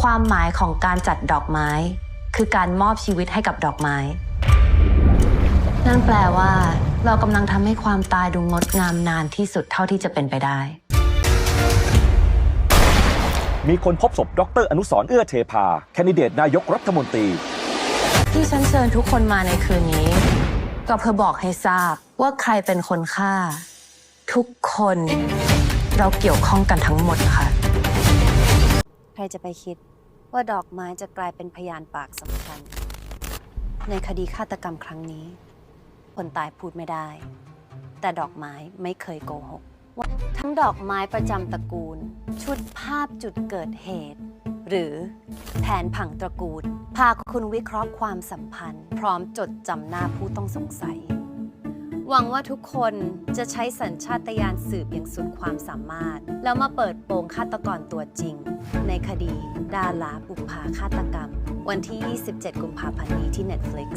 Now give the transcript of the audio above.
ความหมายของการจัดดอกไม้ คือการมอบชีวิตให้กับดอกไม้ นั่นแปลว่า เรากำลังทำให้ความตายดูงดงามนานที่สุดเท่าที่จะเป็นไปได้ มีคนพบศพดรอนุสรณ์เอื้อเทพา แคนดิเดตนายกรัฐมนตรี ที่ฉันเชิญทุกคนมาในคืนนี้ ก็เพื่อบอกให้ทราบว่าใครเป็นคนฆ่า ทุกคนเราเกี่ยวข้องกันทั้งหมดค่ะใครจะไปคิดว่าดอกไม้จะกลายเป็นพยานปากสำคัญ ในคดีฆาตกรรมครั้งนี้ คนตายพูดไม่ได้ แต่ดอกไม้ไม่เคยโกหกว่าทั้งดอกไม้ประจำตระกูล ชุดภาพจุดเกิดเหตุ หรือแผนผังตระกูล พาคุณวิเคราะห์ความสัมพันธ์ พร้อมจดจำหน้าผู้ต้องสงสัย หวังว่าทุกคนจะใช้สัญชาตญาณสืบอย่างสุดความสามารถ แล้วมาเปิดโปงฆาตกรตัวจริง ในคดี ดาราบุพภาฆาตกรรม วันที่ 27 กุมภาพันธ์นี้ที่ Netflix